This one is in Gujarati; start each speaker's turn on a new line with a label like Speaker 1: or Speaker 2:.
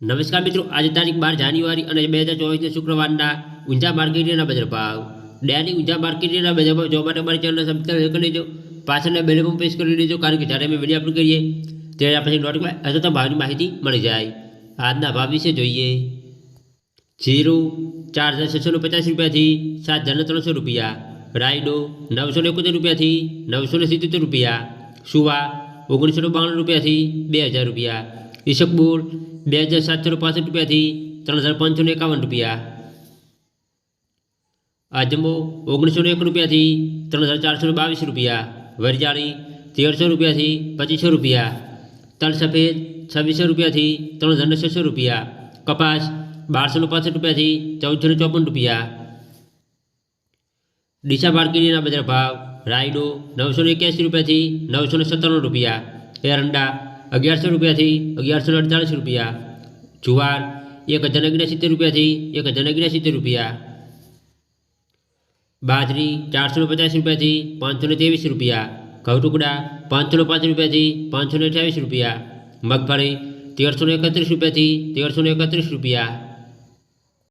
Speaker 1: નમસ્કાર મિત્રો આજે તારીખ બાર જાન્યુઆરી અને બે હજાર ચોવીસના શુક્રવારના ઊંઝા માર્કેટના બજાર ભાવ ડેલી ઊંઝા માર્કેટના બજાર ભાવ જોવા માટે અમારી ચેનલને સબસ્ક્રાઈબ કરી લેજો પાછળના બેલ પણ પ્રેસ કરી લેજો કારણ કે જ્યારે અમે વિડીયો અપલોડ કરીએ ત્યારે પછી નોટિફાઈ અથવા ભાવની માહિતી મળી જાય આજના ભાવ વિશે જોઈએ જીરું ચાર હજાર છસો ને પચાસ રૂપિયાથી સાત હજાર ત્રણસો રૂપિયા રાયડો નવસો ને એકોતેર રૂપિયાથી નવસો ને સિત્તોતેર રૂપિયા સુવા ઓગણીસો ને બાણું રૂપિયાથી બે હજાર રૂપિયા ઈશકબુર બે હજાર સાતસો પાસઠ રૂપિયાથી ત્રણ હજાર પાંચસો એકાવન રૂપિયા. અજમો ઓગણીસો ને એક રૂપિયાથી ત્રણ હજાર ચારસો ને બાવીસ રૂપિયા. વરજાળી તેરસો રૂપિયાથી પચીસો રૂપિયા. તલ સફેદ છવ્વીસો રૂપિયાથી ત્રણ હજાર છસો રૂપિયા. કપાસ બારસો પાસઠ રૂપિયાથી ચૌદસો ને ચોપન રૂપિયા. ડીસા માર્કેટના બજાર ભાવ રાયડો નવસો એક્યાસી રૂપિયાથી નવસો ને સત્તાણું રૂપિયા. એરંડા અગિયારસો રૂપિયાથી અગિયારસો અડતાલીસ રૂપિયા. જુવાર એક હજાર ઓગણસિત્તેર રૂપિયાથી એક હજાર ઓગણસિત્તેર રૂપિયા. બાજરી ચારસો પચાસ રૂપિયાથી પાંચસો ત્રેવીસ રૂપિયા. ઘઉં ટુકડા પાંચસો પાંચ રૂપિયાથી પાંચસો અઠ્યાવીસ રૂપિયા. મગફળી તેરસો એકત્રીસ રૂપિયાથી તેરસો એકત્રીસ રૂપિયા.